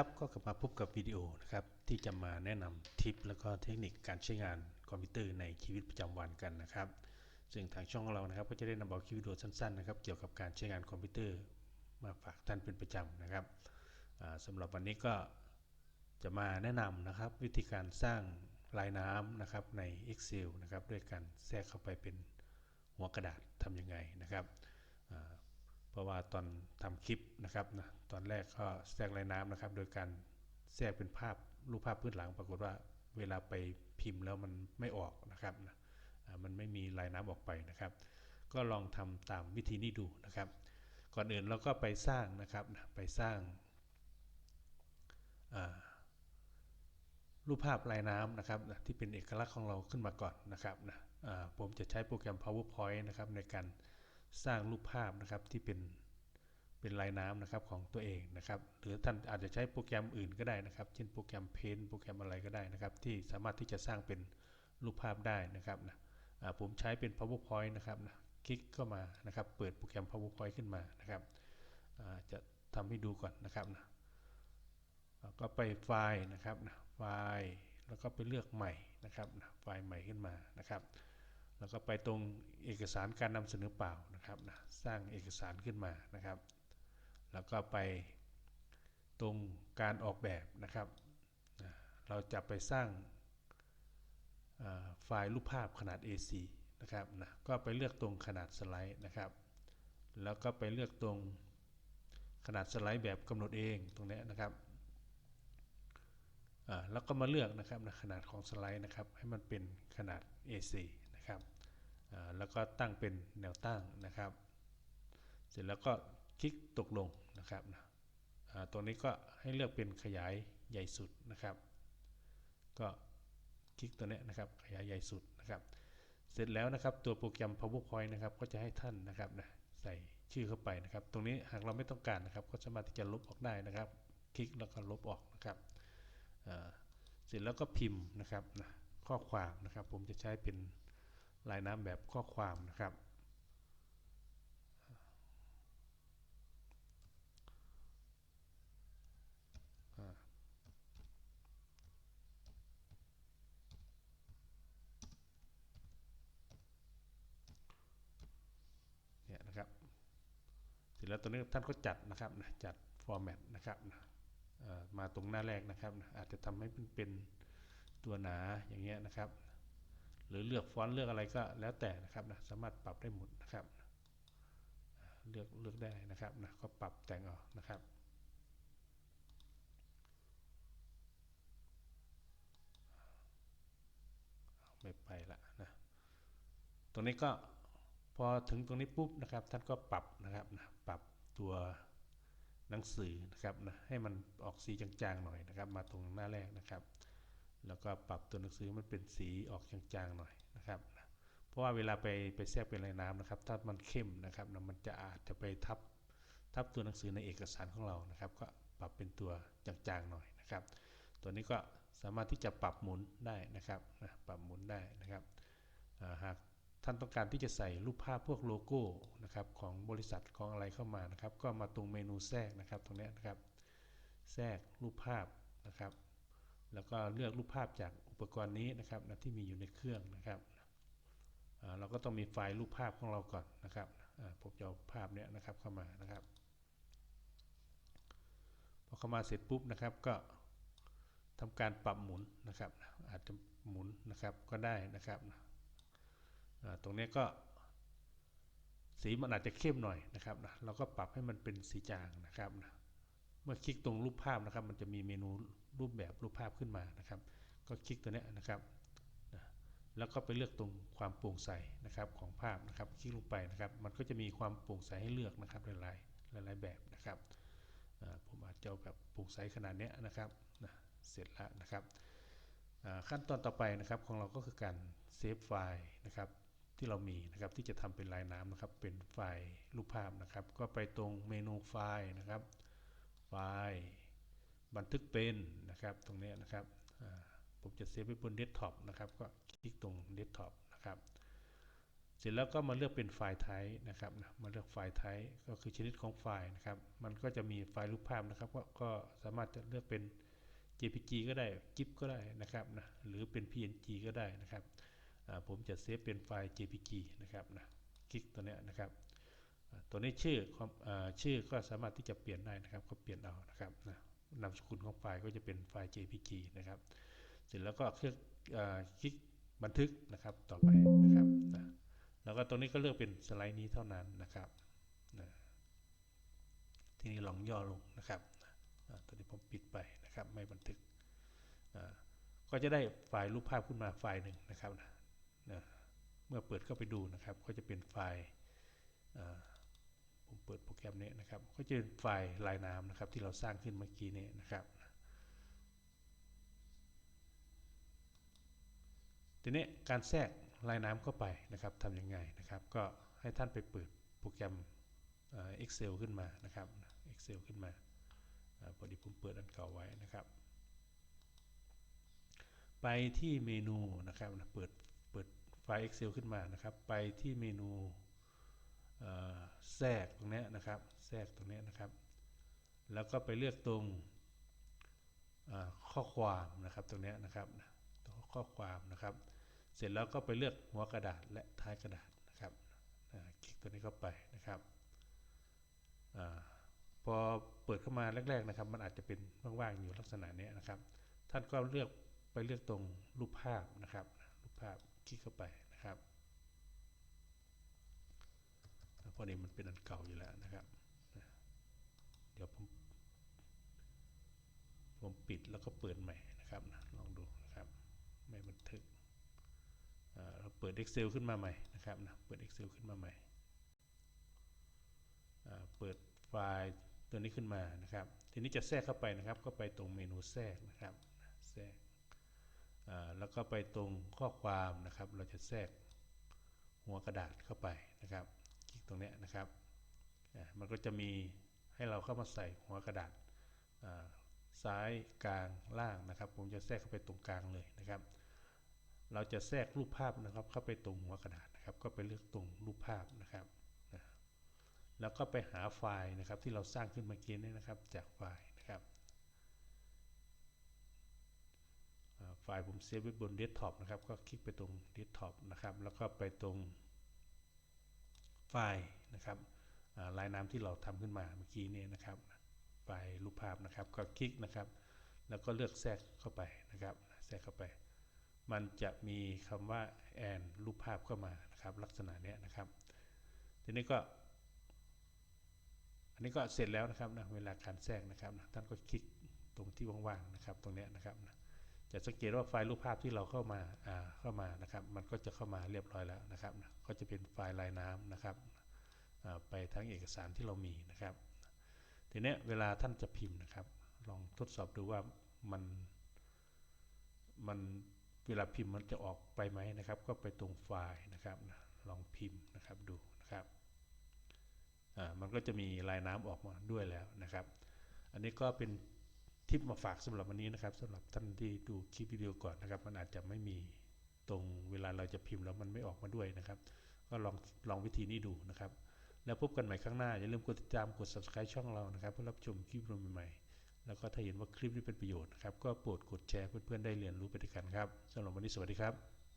ครับก็กลับมาพบกับวิดีโอนะครับที่จะมาแนะนำทิปแล้วก็เทคนิคการใช้งานคอมพิวเตอร์ในชีวิตประจำวันกันนะครับ ซึ่งทางช่องเรานะครับก็จะได้นำเอาคลิปวิดีโอสั้นๆนะครับเกี่ยวกับการใช้งานคอมพิวเตอร์ มาฝากท่านเป็นประจำนะครับอ่าสำหรับวันนี้ก็จะมาแนะนำนะครับวิธีการสร้างลายน้ำนะครับใน Excel นะครับด้วยการแทรกเข้าไปเป็นหัวกระดาษทำยังไงนะครับ ราะว่าตอนทำคลิปนะครับนะตอนแรกก็แทรกลายน้ำนะครับ โดยการแทรกเป็นภาพรูปภาพพื้นหลังปรากฏว่าเวลาไปพิมพ์แล้วมันไม่ออกนะครับนะมันไม่มีลายน้ำออกไปนะครับ ก็ลองทำตามวิธีนี้ดูนะครับ ก่อนอื่นเราก็ไปสร้างนะครับนะไปสร้างรูปภาพลายน้ำนะครับนะที่เป็นเอกลักษณ์ของเราขึ้นมาก่อนนะครับนะผมจะใช้โปรแกรม powerpoint นะครับในการ สร้างรูปภาพนะครับที่เป็นเป็นลายน้ำนะครับของตัวเองนะครับหรือท่านอาจจะใช้โปรแกรมอื่นก็ได้นะครับ เช่นโปรแกรม Paint โปรแกรมอะไรก็ได้นะครับ ที่สามารถที่จะสร้างเป็นรูปภาพได้นะครับนะผมใช้เป็น powerpoint นะครับนะคลิกเข้ามานะครับ เปิดโปรแกรม powerpoint ขึ้นมานะครับจะทำให้ดูก่อนนะครับนะก็ไปไฟล์นะครับนะไฟล์แล้วก็ไปเลือกใหม่นะครับนะไฟล์ใหม่ขึ้นมานะครับ แล้วก็ไปตรงเอกสารการนำเสนอเปล่านะครับนะสร้างเอกสารขึ้นมานะครับ แล้วก็ไปตรงการออกแบบนะครับนะเราจะไปสร้างไฟล์รูปภาพขนาด A4 นะครับนะก็ไปเลือกตรงขนาดสไลด์นะครับ แล้วก็ไปเลือกตรงขนาดสไลด์แบบกำหนดเองตรงนี้นะครับแล้วก็มาเลือกนะครับนะขนาดของสไลด์นะครับ ให้มันเป็นขนาด A4 นะครับแล้วก็ตั้งเป็นแนวตั้งนะครับ เสร็จแล้วก็คลิกตกลงนะครับนะตรงนี้ก็ให้เลือกเป็นขยายใหญ่สุดนะครับ ก็คลิกตัวนี้นะครับขยายใหญ่สุดนะครับ เสร็จแล้วนะครับตัวโปรแกรม powerpoint นะครับก็จะให้ท่านนะครับนะใส่ชื่อเข้าไปนะครับ ตรงนี้หากเราไม่ต้องการนะครับ ก็สามารถที่จะลบออกได้นะครับ คลิกแล้วก็ลบออกนะครับเสร็จแล้วก็พิมพ์นะครับนะข้อความนะครับ ผมจะใช้เป็น ลายน้ำแบบข้อความนะครับ เนี่ยนะครับเสร็จแล้วตัวนี้ท่านก็จัดนะครับนะจัดฟอร์แมตนะครับนะมาตรงหน้าแรกนะครับนะอาจจะทำให้มันเป็นตัวหนาอย่างเงี้ยนะครับ หรือเลือกฟอนต์เลือกอะไรก็แล้วแต่นะครับนะสามารถปรับได้หมดนะครับ เลือกเลือกได้นะครับนะก็ปรับแต่งออกนะครับไม่ไปละนะตรงนี้ก็พอถึงตรงนี้ปุ๊บนะครับ ท่านก็ปรับนะครับนะปรับตัวหนังสือนะครับนะให้มันออกสีจางๆหน่อยนะครับ มาตรงหน้าแรกนะครับ แล้วก็ปรับตัวหนังสือมันเป็นสีออกจางๆหน่อยนะครับเพราะว่าเวลาไปไปแทรกเป็นลายน้ำนะครับ ถ้ามันเข้มนะครับมันจะอาจจะไปทับทับตัวหนังสือในเอกสารของเรานะครับ ก็ปรับเป็นตัวจางๆหน่อยนะครับ ตัวนี้ก็สามารถที่จะปรับหมุนได้นะครับนะปรับหมุนได้นะครับหากท่านต้องการที่จะใส่รูปภาพพวกโลโก้นะครับของบริษัทของอะไรเข้ามานะครับ ก็มาตรงเมนูแทรกนะครับ ตรงนี้นะครับ แทรกรูปภาพนะครับ แล้วก็เลือกรูปภาพจากอุปกรณ์นี้นะครับนะที่มีอยู่ในเครื่องนะครับเราก็ต้องมีไฟล์รูปภาพของเราก่อนนะครับผมจะเอาภาพเนี้ยนะครับเข้ามานะครับพอเข้ามาเสร็จปุ๊บนะครับก็ทำการปรับหมุนนะครับ อาจจะหมุนนะครับก็ได้นะครับตรงนี้ก็ สีมันอาจจะเข้มหน่อยนะครับนะเราก็ปรับให้มันเป็นสีจางนะครับนะเมื่อคลิกตรงรูปภาพนะครับ มันจะมีเมนู รูปแบบรูปภาพขึ้นมานะครับ ก็คลิกตัวนี้นะครับแล้วก็ไปเลือกตรงความโปร่งใสนะครับของภาพนะครับ คลิกลงไปนะครับ มันก็จะมีความโปร่งใสให้เลือกนะครับหลายๆหลายแบบนะครับผมอาจจะเอาแบบโปร่งใสขนาดเนี้ยนะครับนะเสร็จแล้วนะครับขั้นตอนต่อไปนะครับของเราก็คือการเซฟไฟล์นะครับที่เรามีนะครับที่จะทำเป็นลายน้ำนะครับ เป็นไฟล์รูปภาพนะครับ ก็ไปตรงเมนูไฟล์นะครับ ไฟล์ บันทึกเป็นนะครับตรงนี้นะครับผมจะเซฟไว้บนเดสก์ท็อปนะครับก็คลิกตรงเดสก์ท็อปนะครับเสร็จแล้วก็มาเลือกเป็นไฟล์ไทป์นะครับนะมาเลือกไฟล์ไทป์ก็คือชนิดของไฟล์นะครับ มันก็จะมีไฟล์รูปภาพนะครับก็ก็สามารถจะเลือกเป็น JPG ก็ได้ GIF ก็ได้นะครับนะหรือเป็น PNG ก็ได้นะครับผมจะเซฟเป็นไฟล์ JPG นะครับนะคลิกตัวนี้นะครับตัวนี้ชื่ออชื่อก็สามารถที่จะเปลี่ยนได้นะครับ ก็เปลี่ยนเอานะครับนะ นามสกุลของไฟล์ก็จะเป็นไฟล์ JPG นะครับ เสร็จแล้วก็เคลิกอ่าคลิกบันทึกนะครับต่อไปนะครับนะแล้วก็ตรงนี้ก็เลือกเป็นสไลด์นี้เท่านั้นนะครับนะทีนี้ลองย่อลงนะครับนะอ่าตัวนี้ผมปิดไปนะครับไม่บันทึกอ่าก็จะได้ไฟล์รูปภาพขึ้นมาไฟล์หนึ่งนะครับนะนะเมื่อเปิดเข้าไปดูนะครับ ก็จะเป็นไฟล์ ผมเปิดโปรแกรมนี้นะครับ ก็จะเป็นไฟล์ลายน้ำนะครับ ที่เราสร้างขึ้นเมื่อกี้นี้นะครับทีนี้การแทรกลายน้ำเข้าไปนะครับทำยังไงนะครับ ก็ให้ท่านไปเปิดโปรแกรมเอ่อ Excel ขึ้นมานะครับ Excel ขึ้นมาอพอดีผมเปิดอันเก่าไว้นะครับ ไปที่เมนูนะครับเปิดเปิดไฟล์ Excel ขึ้นมานะครับ ไปที่เมนู แทรกตรงนี้นะครับ แทรกตรงนี้นะครับ แล้วก็ไปเลือกตรงข้อความนะครับตรงนี้นะครับตรงข้อความนะครับ เสร็จแล้วก็ไปเลือกหัวกระดาษและท้ายกระดาษนะครับคลิกตัวนี้เข้าไปนะครับอพอเปิดเข้ามาแรกๆนะครับ มันอาจจะเป็นว่างๆอยู่ลักษณะนี้นะครับ ท่านก็เลือกไปเลือกตรงรูปภาพนะครับ รูปภาพคลิกเข้าไปนะครับเพ ราะนี้มันเป็นอันเก่าอยู่แล้วนะครับ เดี๋ยวผมผมปิดแล้วก็เปิดใหม่นะครับนะลองดูนะครับ ไม่บันทึกเราเปิด Excel ขึ้นมาใหม่นะครับนะเปิด Excel ขึ้นมาใหม่เปิดไฟล์ตัวนี้ขึ้นมานะครับ ทีนี้จะแทรกเข้าไปนะครับ ก็ไปตรงเมนูแทรกนะครับ แทรกแล้วก็ไปตรงข้อความนะครับ เราจะแทรกหัวกระดาษเข้าไปนะครับ ตรงนี้นะครับมันก็จะมีให้เราเข้ามาใส่หัวกระดาษซ้ายกลางล่างนะครับ ผมจะแทรกเข้าไปตรงกลางเลยนะครับ เราจะแทรกรูปภาพนะครับ เข้าไปตรงหัวกระดาษนะครับ ก็ไปเลือกตรงรูปภาพนะครับนะแล้วก็ไปหาไฟล์นะครับที่เราสร้างขึ้นเมื่อกี้นี้นะครับ จากไฟล์นะครับไฟล์ผมเซฟไว้บนเดสก์ท็อปนะครับ ก็คลิกไปตรงเดสก์ท็อปนะครับ แล้วก็ไปตรง ไฟล์นะครับลายน้ำที่เราทำขึ้นมาเมื่อกี้นี้นะครับไฟล์รูปภาพนะครับก็คลิกนะครับ แล้วก็เลือกแทรกเข้าไปนะครับแทรกเข้าไป มันจะมีคำว่าแอนรูปภาพเข้ามานะครับ ลักษณะเนี้ยนะครับ ทีนี้ก็ อันนี้ก็เสร็จแล้วนะครับนะเวลาการแทรกนะครับนะท่านก็คลิกตรงที่ว่างๆนะครับ ตรงเนี้ยนะครับนะ จะสังเกตว่าไฟล์รูปภาพที่เราเข้ามาเข้ามานะครับ มันก็จะเข้ามาเรียบร้อยแล้วนะครับ ก็จะเป็นไฟล์ลายน้ำนะครับไปทั้งเอกสารที่เรามีนะครับ ทีนี้เวลาท่านจะพิมพ์นะครับ ลองทดสอบดูว่ามันมันเวลาพิมพ์มันจะออกไปไหมนะครับ ก็ไปตรงไฟล์นะครับ ลองพิมพ์นะครับดูนะครับมันก็จะมีลายน้ำออกมาด้วยแล้วนะครับ อันนี้ก็เป็น ทิปมาฝากสำหรับวันนี้นะครับสำหรับท่านที่ดูคลิปวิดีโอก่อนนะครับ มันอาจจะไม่มีตรงเวลาเราจะพิมพ์แล้วมันไม่ออกมาด้วยนะครับ ก็ลองลองวิธีนี้ดูนะครับ แล้วพบกันใหม่ข้างหน้า อย่าลืมกดติดตามกด subscribe ช่องเรานะครับ เพื่อรับชมคลิปวิดีโอใหม่ๆแล้วก็ถ้าเห็นว่าคลิปนี้เป็นประโยชน์นะครับก็โปรดกดแชร์เพื่อนๆได้เรียนรู้ไปด้วยกันครับสำหรับวันนี้สวัสดีครับ